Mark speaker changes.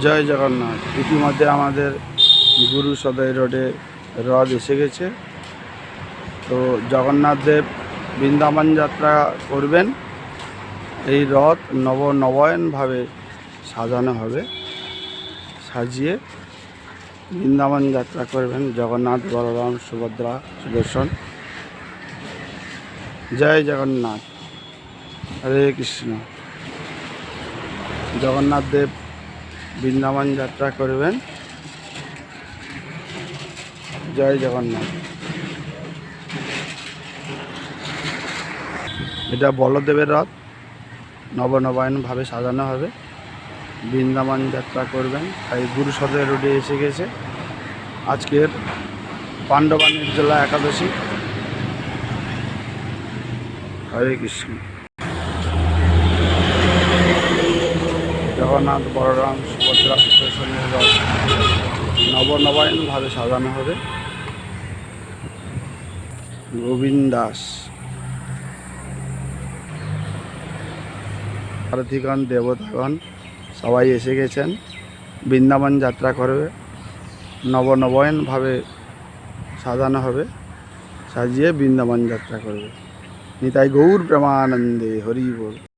Speaker 1: জয় জগন্নাথ। ইতিমধ্যে আমাদের গুরু সদয় রোডে রথ এসে গেছে। তো জগন্নাথ দেব বৃন্দাবন যাত্রা করবেন। এই রথ নব নবায়নভাবে সাজানো হবে। সাজিয়ে বৃন্দাবন যাত্রা করবেন জগন্নাথ, বলরাম, সুভদ্রা, সুদর্শন। জয় জগন্নাথ। হরে কৃষ্ণ। জগন্নাথ দেব বৃন্দাবন যাত্রা করবেন। জয় জগন্নাথ। এটা বলদেবের রথ। নবনবায়নভাবে সাজানো হবে। বৃন্দাবন যাত্রা করবেন। তাই গুরু রোডে এসে গেছে। আজকের পাণ্ডবা নির্জলা একাদশী। হরে কৃষ্ণ। জগন্নাথ, বলরাম, সুভদ্রা সুদর্শনের রথ নবনবায়নভাবে সাজানো হবে। গোবিন্দ দাস। সারথিগণ, দেবতাগণ, সবাই এসে গেছেন। বৃন্দাবন যাত্রা করবে নবনবায়নভাবে সাজানো হবে। সাজিয়ে বৃন্দাবন যাত্রা করবে। নিতাই গৌর প্রেমানন্দে হরি বল।